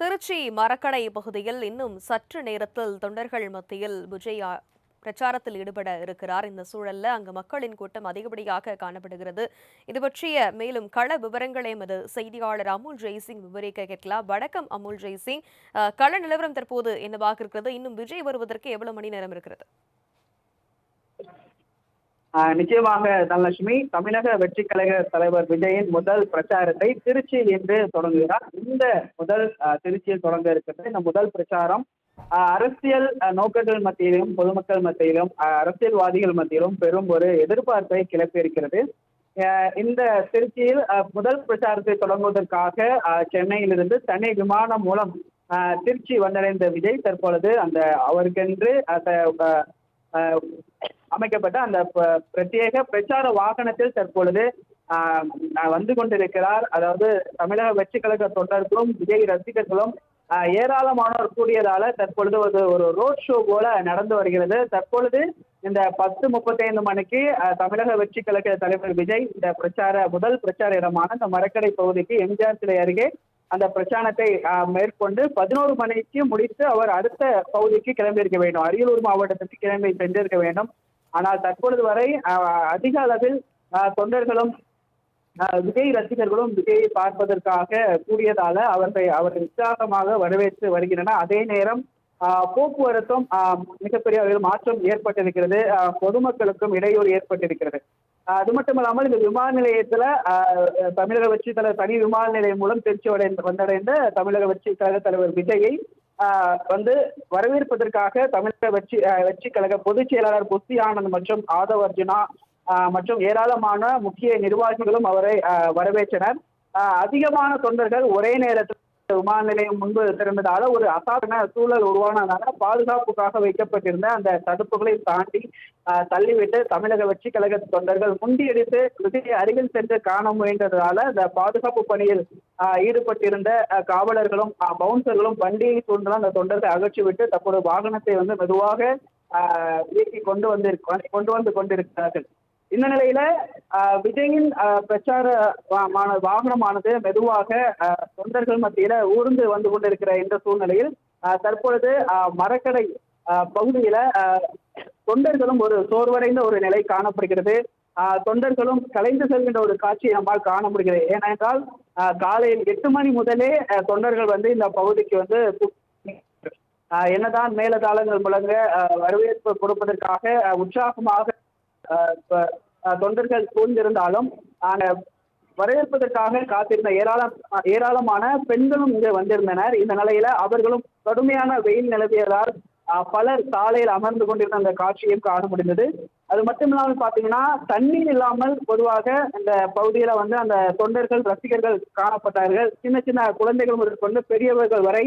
திருச்சி மரக்கடை பகுதியில் இன்னும் சற்று நேரத்தில் தொண்டர்கள் மத்தியில் விஜய் பிரச்சாரத்தில் ஈடுபட இருக்கிறார். இந்த சூழல்ல அங்கு மக்களின் கூட்டம் அதிகப்படியாக காணப்படுகிறது. இது பற்றிய மேலும் கள விவரங்களை எமது செய்தியாளர் அமுல் ஜெய்சிங் விவரிக்க கேட்கலாம். வணக்கம் அமுல் ஜெய்சிங். கள நிலவரம் தற்போது என்னவாக இருக்கிறது? இன்னும் விஜய் வருவதற்கு எவ்வளவு மணி நேரம் இருக்கிறது? நிச்சயமாக தனலட்சுமி தமிழக வெற்றி கழக தலைவர் விஜயின் முதல் பிரச்சாரத்தை திருச்சியில் இன்று தொடங்குகிறார். இந்த முதல் திருச்சியில் தொடங்க இருக்கிறது இந்த முதல் பிரச்சாரம் அரசியல் நோக்கங்கள் மத்தியிலும் பொதுமக்கள் மத்தியிலும் அரசியல்வாதிகள் மத்தியிலும் பெரும் ஒரு எதிர்பார்ப்பை கிளப்பியிருக்கிறது. இந்த திருச்சியில் முதல் பிரச்சாரத்தை தொடங்குவதற்காக சென்னையிலிருந்து தனி விமானம் மூலம் திருச்சி வந்தடைந்த விஜய் தற்பொழுது அந்த அவருக்கென்று அந்த அமைக்கப்பட்ட அந்த ப- பிரத்யேக பிரச்சார வாகனத்தில் தற்பொழுது வந்து கொண்டிருக்கிறார். அதாவது தமிழக வெற்றி கழக தொண்டர்களும் விஜய் ரசிகர்களும் ஏராளமானோர் கூடியதால தற்பொழுது ஒரு ஒரு ரோட் ஷோ போல நடந்து வருகிறது. தற்பொழுது இந்த பத்து முப்பத்தைந்து மணிக்கு தமிழக வெற்றி கழக தலைவர் விஜய் இந்த பிரச்சார முதல் பிரச்சார இடமான இந்த மரக்கடை பகுதிக்கு எம்ஜிஆர் சிலை அருகே அந்த பிரச்சாரத்தை மேற்கொண்டு பதினோரு மணிக்கு முடித்து அவர் அடுத்த பகுதிக்கு கிளம்பியிருக்க வேண்டும். அரியலூர் மாவட்டத்திற்கு கிளம்பி சென்றிருக்க வேண்டும். ஆனால் தற்பொழுது வரை அதிக அளவில் தொண்டர்களும் விஜய் ரசிகர்களும் விஜயை பார்ப்பதற்காக கூடியதால அவர்களை அவர் உற்சாகமாக வரவேற்று வருகின்றனர். அதே நேரம் போக்குவரத்தும் மிகப்பெரிய அளவில் மாற்றம் ஏற்பட்டிருக்கிறது. பொதுமக்களுக்கும் இடையூறு ஏற்பட்டிருக்கிறது. அது மட்டும் இல்லாமல் இந்த விமான நிலையத்தில் தமிழக வெற்றி தலைவர் தனி விமான நிலையம் மூலம் திருச்சி அடைந்து வந்தடைந்த தமிழக வெற்றி கழக தலைவர் விஜயை வந்து வரவேற்பதற்காக தமிழக வெற்றி வெற்றி கழக பொதுச் செயலாளர் புஸ்தி ஆனந்த் மற்றும் ஆதவ் அர்ஜுனா மற்றும் ஏராளமான முக்கிய நிர்வாகிகளும் அவரை வரவேற்றனர். அதிகமான தொண்டர்கள் ஒரே நேரத்தில் விமான நிலையம் முன்பு திறந்ததால ஒரு அசாதாரண சூழல் உருவானதால பாதுகாப்புக்காக வைக்கப்பட்டிருந்த அந்த தடுப்புகளை தாண்டி தள்ளிவிட்டு தமிழக வெற்றி கழக தொண்டர்கள் முண்டியடித்து விஜய் அருகில் சென்று காண முயன்றதால அந்த பாதுகாப்பு பணியில் ஈடுபட்டிருந்த காவலர்களும் பவுன்சர்களும் வண்டியை சூழ்ந்து அந்த தொண்டர்களை அகற்றிவிட்டு தற்போது வாகனத்தை வந்து மெதுவாக இயக்கி கொண்டு வந்து கொண்டு வந்து கொண்டிருக்கிறார்கள். இந்த நிலையில விஜயின் பிரச்சார மான- வாகனமானது மெதுவாக தொண்டர்கள் மத்தியில ஊர்ந்து வந்து கொண்டிருக்கிற இந்த சூழ்நிலையில் தற்பொழுது மரக்கடை பகுதியில தொண்டர்களும் ஒரு சோர்வடைந்த ஒரு நிலை காணப்படுகிறது. தொண்டர்களும் கலைந்து செல்கின்ற ஒரு காட்சியை நம்மால் காண முடிகிறது. ஏனென்றால் காலையில் எட்டு மணி முதலே தொண்டர்கள் வந்து இந்த பகுதிக்கு வந்து என்னதான் மேலதாளங்கள் முழங்க வரவேற்பு கொடுப்பதற்காக உற்சாகமாக இப்ப, தொண்டர்கள் சூழ்ந்திருந்தாலும் ஆன வரவேற்பதற்காக காத்திருந்த ஏராளம் ஏராளமான பெண்களும் இங்கே வந்திருந்தனர். இந்த நிலையில அவர்களும் கடுமையான வெயில் நிலவியதால் பலர் சாலையில் அமர்ந்து கொண்டிருந்த அந்த காட்சியும் காண முடிந்தது. அது மட்டும் இல்லாமல் பாத்தீங்கன்னா தண்ணீர் இல்லாமல் பொதுவாக இந்த பகுதியில வந்து அந்த தொண்டர்கள் ரசிகர்கள் காணப்பட்டார்கள். சின்ன சின்ன குழந்தைகள் முதற்கொண்டு பெரியவர்கள் வரை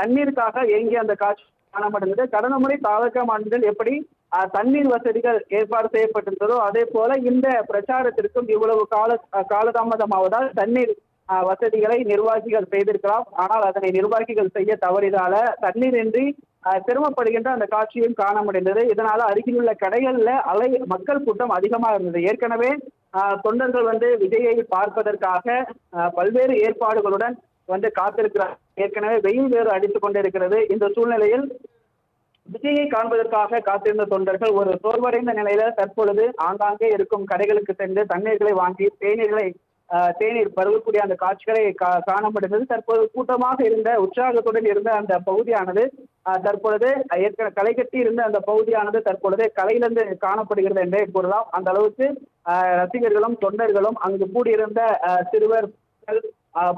தண்ணீருக்காக ஏங்கிய அந்த காட்சி காணப்படுகிறது. கடந்த முறை தாவக மாநிலத்தில் எப்படி தண்ணீர் வசதிகள் ஏற்பாடு செய்யப்பட்டிருந்ததோ அதே போல இந்த பிரச்சாரத்திற்கும் இவ்வளவு கால காலதாமதமாவதால் தண்ணீர் வசதிகளை நிர்வாகிகள் செய்திருக்கலாம். ஆனால் அதனை நிர்வாகிகள் செய்ய தவறியதால தண்ணீரின்றி சிரமப்படுகின்ற அந்த காட்சியும் காண முடிந்தது இதனால அருகிலுள்ள கடைகள்ல அலை மக்கள் கூட்டம் அதிகமாக இருந்தது. ஏற்கனவே தொண்டர்கள் வந்து விஜயை பார்ப்பதற்காக பல்வேறு ஏற்பாடுகளுடன் வந்து காத்திருக்கிறார். ஏற்கனவே வெயில் வேறு அடித்துக் கொண்டிருக்கிறது. இந்த சூழ்நிலையில் விஜயை காண்பதற்காக காத்திருந்த தொண்டர்கள் ஒரு சோர்வடைந்த நிலையில தற்பொழுது ஆங்காங்கே இருக்கும் கடைகளுக்கு சென்று தண்ணீர்களை வாங்கி தேநீர்களை தேநீர் பருகக்கூடிய அந்த காட்சிகளை கா- காண முடிந்தது தற்போது கூட்டமாக இருந்த உற்சாகத்துடன் இருந்த அந்த பகுதியானது தற்பொழுது ஏற்கனவே களை கட்டி இருந்த அந்த பகுதியானது தற்பொழுது கலையிலிருந்து காணப்படுகிறது என்றே கூறலாம். அந்த அளவுக்கு ரசிகர்களும் தொண்டர்களும் அங்கு கூடியிருந்த சிறுவர்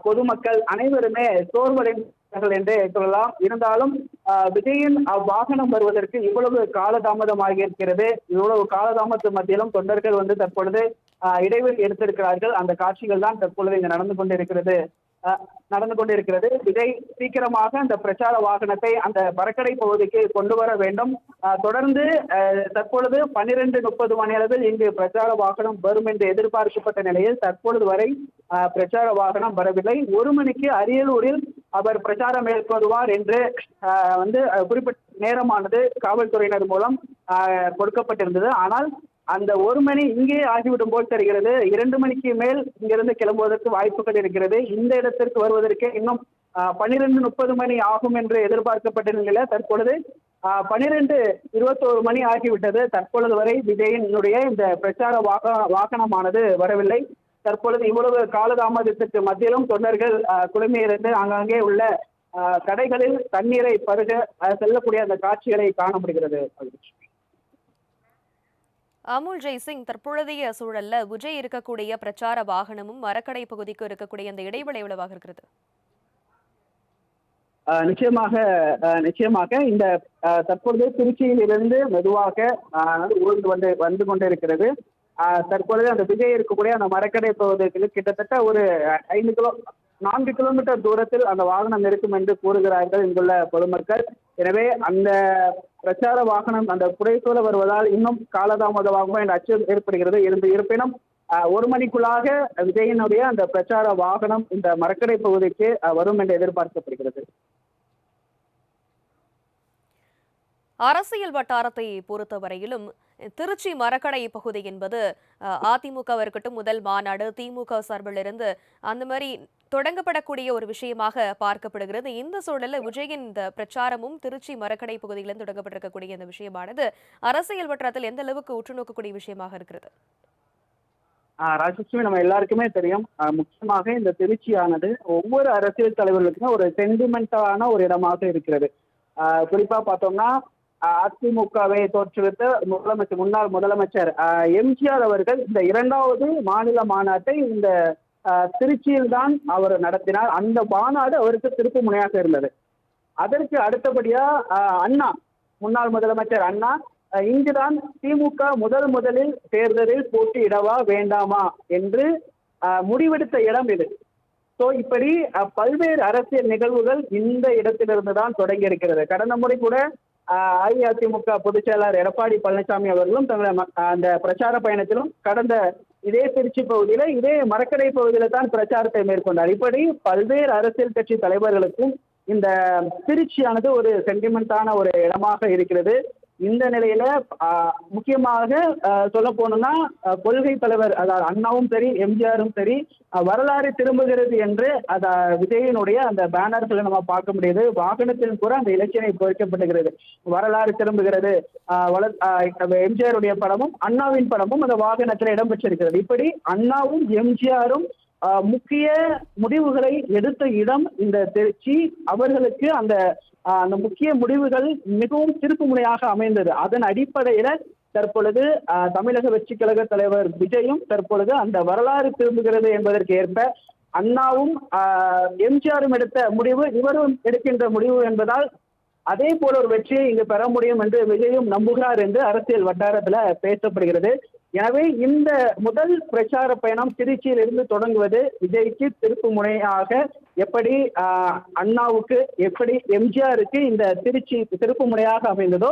பொதுமக்கள் அனைவருமே சோர்வடைந்தார்கள் என்றே சொல்லலாம். இருந்தாலும் விஜயின் அவ்வாகனம் வருவதற்கு இவ்வளவு காலதாமதமாக இருக்கிறது இவ்வளவு காலதாமத்து மத்தியிலும் தொண்டர்கள் வந்து தற்பொழுது இடைவெளி எடுத்திருக்கிறார்கள். அந்த காட்சிகள் தான் தற்பொழுது இங்கு நடந்து கொண்டிருக்கிறது. நடந்து கொண்டிருக்கிறது. விஜய் சீக்கிரமாக அந்த பிரச்சார வாகனத்தை அந்த மரக்கடை பகுதிக்கு கொண்டு வர வேண்டும். தொடர்ந்து தற்பொழுது பன்னிரண்டு முப்பது மணி அளவில் இங்கு பிரச்சார வாகனம் வரும் என்று எதிர்பார்க்கப்பட்ட நிலையில் தற்பொழுது வரை பிரச்சார வாகனம் வரவில்லை. ஒரு மணிக்கு அரியலூரில் அவர் பிரச்சாரம் மேற்கொள்வார் என்று வந்து குறிப்பிட்ட நேரமானது காவல்துறையினர் மூலம் கொடுக்கப்பட்டிருந்தது. ஆனால் அந்த ஒரு மணி இங்கே ஆகிவிடும் போல் தெரிகிறது. இரண்டு மணிக்கு மேல் இங்கிருந்து கிளம்புவதற்கு வாய்ப்புகள் இருக்கிறது. இந்த இடத்திற்கு வருவதற்கு இன்னும் பன்னிரெண்டு முப்பது மணி ஆகும் என்று எதிர்பார்க்கப்பட்ட நிலையில தற்பொழுது பன்னிரெண்டு இருபத்தோரு மணி ஆகிவிட்டது. தற்பொழுது வரை விஜயனுடைய இந்த பிரச்சார வாக வாகனமானது வரவில்லை. தற்பொழுது இவ்வளவு காலதாமதத்திற்கு மத்தியிலும் தொண்டர்கள் குழுமையிலிருந்து ஆங்காங்கே உள்ள கடைகளில் தண்ணீரை பருக செல்லக்கூடிய அந்த காட்சிகளை காண முடிகிறது அமுல் ஜெய்சிங் தற்பொழுதைய சூழல்ல விஜய் இருக்கக்கூடிய பிரச்சார வாகனமும் மரக்கடை பகுதிக்கு இருக்கக்கூடிய அந்த இடைவெளி எவ்வளவாக இருக்கிறது? நிச்சயமாக நிச்சயமாக இந்த தற்பொழுது திருச்சியிலிருந்து மெதுவாக ஊர்ந்து வந்து வந்து கொண்டிருக்கிறது. இருக்கிறது தற்பொழுது அந்த விஜய் இருக்கக்கூடிய அந்த மரக்கடை பகுதிக்கு கிட்டத்தட்ட ஒரு ஐந்து கிலோ நான்கு கிலோமீட்டர் தூரத்தில் அந்த வாகனம் இருக்கும் என்று கூறுகிறார்கள் இங்குள்ள பொதுமக்கள். எனவே அந்த பிரச்சார வாகனம் அந்த புடைசூழ வருவதால் இன்னும் காலதாமதமாகுமா என்ற அச்சம் ஏற்படுகிறது. இருந்து இருப்பினும் அஹ், ஒரு மணிக்குள்ளாக விஜயனுடைய அந்த பிரச்சார வாகனம் இந்த மரக்கடை பகுதிக்கு வரும் என்று எதிர்பார்க்கப்படுகிறது. அரசியல் வட்டாரத்தை பொறுத்தவரையிலும் திருச்சி மரக்கடை பகுதி என்பது அஹ், அதிமுக இருக்கட்டும் முதல் மாநாடு திமுக சார்பிலிருந்து அந்த மாதிரி தொடங்கப்படக்கூடிய ஒரு விஷயமாக பார்க்கப்படுகிறது. இந்த சூழல்ல விஜயின் இந்த பிரச்சாரமும் திருச்சி மரக்கடை பகுதியிலிருந்து தொடங்கப்பட்டிருக்கக்கூடிய இந்த விஷயமானது அரசியல் வட்டாரத்தில் எந்த அளவுக்கு உற்று நோக்கக்கூடிய விஷயமாக இருக்கிறது? ஆஹ் ராஜலட்சுமி நம்ம எல்லாருக்குமே தெரியும். முக்கியமாக இந்த திருச்சியானது ஒவ்வொரு அரசியல் தலைவர்களுக்குமே ஒரு சென்டிமெண்டான ஒரு இடமாக இருக்கிறது. ஆஹ் குறிப்பா பார்த்தோம்னா அதிமுகவை தோற்றுவித்த முதலமைச்சர் முன்னாள் முதலமைச்சர் எம்ஜிஆர் அவர்கள் இந்த இரண்டாவது மாநில மாநாட்டை இந்த திருச்சியில் தான் அவர் நடத்தினார். அந்த மாநாடு அவருக்கு திருப்பு முனையாக இருந்தது. அதற்கு அடுத்தபடியா அண்ணா முன்னாள் முதலமைச்சர் அண்ணா இங்குதான் திமுக முதல் முதலில் தேர்தலில் போட்டியிடவா வேண்டாமா என்று முடிவெடுத்த இடம் இது. ஸோ இப்படி பல்வேறு அரசியல் நிகழ்வுகள் இந்த இடத்திலிருந்து தான் தொடங்கி இருக்கிறது. கடந்த முறை கூட அஇஅதிமுக பொதுச்செயலாளர் எடப்பாடி பழனிசாமி அவர்களும் தங்களை அந்த பிரச்சார பயணத்திலும் கடந்த இதே திருச்சி பகுதியில் இதே மரக்கடை பகுதியில் தான் பிரச்சாரத்தை மேற்கொண்டார். இப்படி பல்வேறு அரசியல் கட்சி தலைவர்களுக்கும் இந்த திருச்சியானது ஒரு சென்டிமெண்டான ஒரு இடமாக இருக்கிறது. இந்த நிலையில முக்கியமாக சொல்ல போனோம்னா கொள்கை தலைவர் அதாவது அண்ணாவும் சரி எம்ஜிஆரும் சரி வரலாறு திரும்புகிறது என்று அத விஜயனுடைய அந்த பேனர்களை நம்ம பார்க்க முடியுது. வாகனத்தில் கூட அந்த இலக்கியனை பொறிக்கப்பட்டுகிறது. வரலாறு திரும்புகிறது. வள- எம்ஜிஆருடைய படமும் அண்ணாவின் படமும் அந்த வாகனத்தில் இடம்பெற்றிருக்கிறது இப்படி அண்ணாவும் எம்ஜிஆரும் முக்கிய முடிவுகளை எடுத்த இடம் இந்த திருச்சி. அவர்களுக்கு அந்த அந்த முக்கிய முடிவுகள் மிகவும் திருப்பு முனையாக அமைந்தது. அதன் அடிப்படையில தற்பொழுது தமிழக வெற்றி கழக தலைவர் விஜயும் தற்பொழுது அந்த வரலாறு திரும்புகிறது என்பதற்கு ஏற்ப அண்ணாவும் எம்ஜிஆரும் எடுத்த முடிவு இவரும் எடுக்கின்ற முடிவு என்பதால் அதே போல ஒரு வெற்றியை இங்கு பெற முடியும் என்று விஜயும் நம்புகிறார் என்று அரசியல் வட்டாரத்துல பேசப்படுகிறது. எனவே இந்த முதல் பிரச்சார பயணம் திருச்சியில் இருந்து தொடங்குவது விஜய்க்கு திருப்பு முனையாக எப்படி அண்ணாவுக்கு எப்படி எம்ஜிஆருக்கு இந்த திருச்சி திருப்பு முனையாக அமைந்ததோ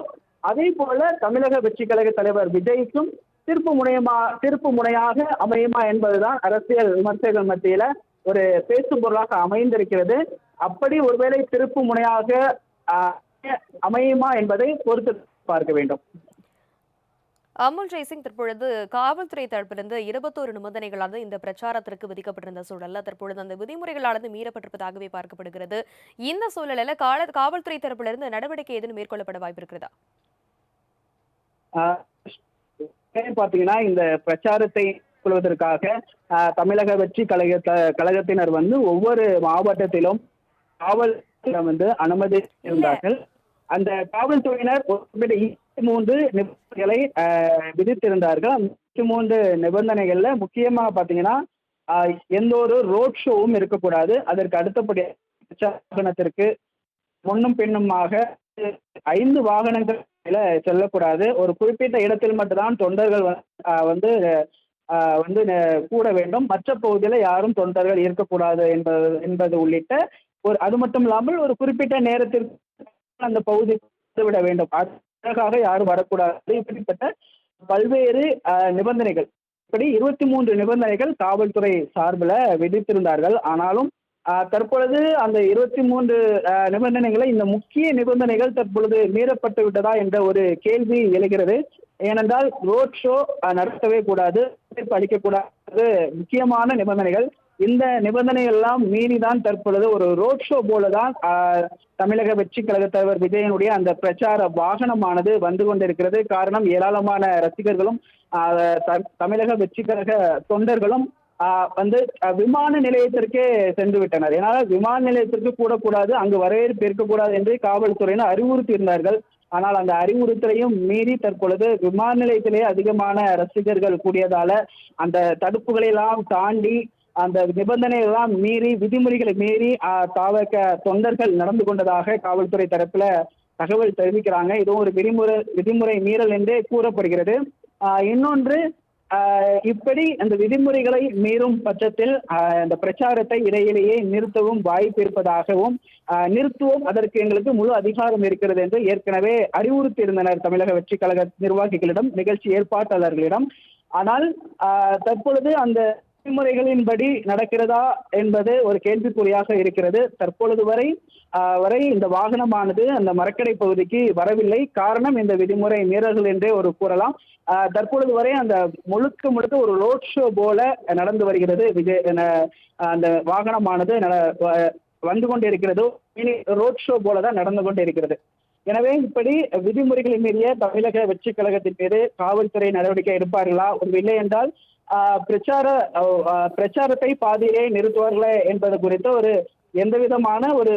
அதே போல தமிழக வெற்றி கழக தலைவர் விஜய்க்கும் திருப்பு முனையமா திருப்பு முனையாக அமையுமா என்பதுதான் அரசியல் விமர்சகர்கள் மத்தியில ஒரு பேசும் பொருளாக அமைந்திருக்கிறது. அப்படி ஒருவேளை திருப்பு முனையாக அமையுமா என்பதை பொறுத்து பார்க்க வேண்டும். அமுல் ஜெய்சிங் தற்பொழுது காவல்துறை தரப்பிலிருந்து இருபத்தோரு நிபந்தனைகளானது இந்த பிரச்சாரத்திற்கு விதிக்கப்பட்டிருந்த சூழல்ல தற்பொழுது அந்த விதிமுறைகளானது மீறப்பட்டிருப்பதாகவே பார்க்கப்படுகிறது. இந்த சூழலில் கால காவல்துறை தரப்பிலிருந்து நடவடிக்கை எதுவும் மேற்கொள்ளப்பட வாய்ப்பு இருக்கிறதா ஆஹ் ஏன் பாத்தீங்கன்னா இந்த பிரச்சாரத்தை கொள்வதற்காக ஆஹ், தமிழக வெற்றி கழக கழகத்தினர் வந்து ஒவ்வொரு மாவட்டத்திலும் காவல் வந்து அனுமதி இருந்தார்கள். அந்த காவல்துறையினர் மூன்று நிபந்தனைகளை விதித்திருந்தார்கள். முப்பத்தி மூன்று நிபந்தனைகள்ல முக்கியமாக பார்த்தீங்கன்னா எந்த ஒரு ரோட் ஷோவும் இருக்கக்கூடாது. அதற்கு அடுத்தபடி வாகனத்திற்கு முன்னும் பின்னுமாக ஐந்து வாகனங்கள் செல்லக்கூடாது. ஒரு குறிப்பிட்ட இடத்தில் மட்டும்தான் தொண்டர்கள் வந்து, வந்து வந்து கூட வேண்டும். மற்ற பகுதியில் யாரும் தொண்டர்கள் இருக்கக்கூடாது என்பது என்பது உள்ளிட்ட ஒரு அது மட்டும் இல்லாமல் ஒரு குறிப்பிட்ட நேரத்திற்கு அந்த பகுதி விட வேண்டும். அதற்காக யாரும் வரக்கூடாது. இப்படிப்பட்ட பல்வேறு நிபந்தனைகள். இப்படி இருபத்தி மூன்று நிபந்தனைகள் காவல்துறை சார்பில் விதித்திருந்தார்கள். ஆனாலும் தற்பொழுது அந்த இருபத்தி மூன்று நிபந்தனைகளை இந்த முக்கிய நிபந்தனைகள் தற்பொழுது மீறப்பட்டு விட்டதா என்ற ஒரு கேள்வி எழுகிறது. ஏனென்றால் ரோட் ஷோ நடத்தவே கூடாது அளிக்கக்கூடாது முக்கியமான நிபந்தனைகள் இந்த நிபந்தனை எல்லாம் மீறி தான் தற்பொழுது ஒரு ரோட் ஷோ போல தான் தமிழக வெற்றி கழக தலைவர் விஜயனுடைய அந்த பிரச்சார வாகனமானது வந்து கொண்டிருக்கிறது. காரணம் ஏராளமான ரசிகர்களும் த- தமிழக வெற்றி கழக தொண்டர்களும் வந்து விமான நிலையத்திற்கே சென்று விட்டனர். ஏன்னா விமான நிலையத்திற்கு கூடக்கூடாது அங்கு வரவேற்பு இருக்கக்கூடாது என்று காவல்துறையினர் அறிவுறுத்தி இருந்தார்கள் ஆனால் அந்த அறிவுறுத்தலையும் மீறி தற்பொழுது விமான நிலையத்திலேயே அதிகமான ரசிகர்கள் கூடியதால அந்த தடுப்புகளை எல்லாம் தாண்டி அந்த நிபந்தனை எல்லாம் மீறி விதிமுறைகளை மீறி தாவக தொண்டர்கள் நடந்து கொண்டதாக காவல்துறை தரப்புல தகவல் தெரிவிக்கிறாங்க. இதுவும் ஒரு விதிமுறை விதிமுறை மீறல் என்றே கூறப்படுகிறது. இன்னொன்று இப்படி அந்த விதிமுறைகளை மீறும் பட்சத்தில் அந்த பிரச்சாரத்தை இடையிலேயே நிறுத்தவும் வாய்ப்பு இருப்பதாகவும் நிறுத்துவோம். அதற்கு எங்களுக்கு முழு அதிகாரம் இருக்கிறது என்று ஏற்கனவே அறிவுறுத்தியிருந்தனர் தமிழக வெற்றி கழக நிர்வாகிகளிடம் நிகழ்ச்சி ஏற்பாட்டாளர்களிடம். ஆனால் தற்பொழுது அந்த விதிமுறைகளின்படி நடக்கிறதா என்பது ஒரு கேள்விக்குறியாக இருக்கிறது. தற்பொழுது வரை வரை இந்த வாகனமானது அந்த மரக்கடை பகுதிக்கு வரவில்லை. காரணம் இந்த விதிமுறை மீறல்கள் என்றே ஒரு கூறலாம். தற்பொழுது வரை அந்த முழுக்க முழுக்க ஒரு ரோட் ஷோ போல நடந்து வருகிறது. விஜய் அந்த வாகனமானது வ- வந்து கொண்டிருக்கிறது ரோட் ஷோ போல தான் நடந்து கொண்டிருக்கிறது. எனவே இப்படி விதிமுறைகளை மீறிய தமிழக வெற்றி கழகத்தின் மீது காவல்துறை நடவடிக்கை எடுப்பார்களா? ஒரு இல்லை என்றால் பிரச்சார பிரச்சாரத்தை பாதியிலே நிறுத்துவார்களே என்பது குறித்த ஒரு எந்த விதமான ஒரு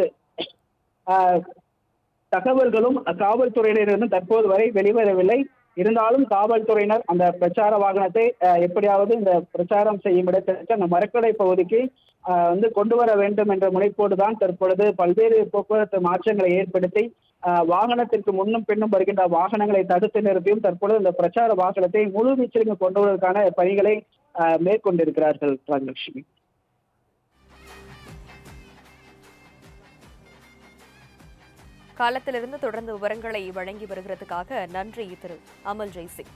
தகவல்களும் காவல்துறையினரிடம் தற்போது வரை வெளிவரவில்லை. இருந்தாலும் காவல்துறையினர் அந்த பிரச்சார வாகனத்தை எப்படியாவது இந்த பிரச்சாரம் செய்யும் இடத்திற்கு அந்த மரக்கடை பகுதிக்கு வந்து கொண்டு வர வேண்டும் என்ற முனைப்போடு தான் தற்பொழுது பல்வேறு போக்குவரத்து மாற்றங்களை ஏற்படுத்தி வாகனத்திற்கு முன்னும் பின்னும் வருகின்ற வாகனங்களை தடுத்து நிறுத்தியும் தற்பொழுது இந்த பிரச்சார வாகனத்தை முழு வீச்சிலுக்கு கொண்டு வருவதற்கான பணிகளை மேற்கொண்டிருக்கிறார்கள் ராஜலட்சுமி. காலத்திலிருந்து தொடர்ந்து விவரங்களை வழங்கி வருகிறதுக்காக நன்றி திரு. அமல் ஜெய்சிங்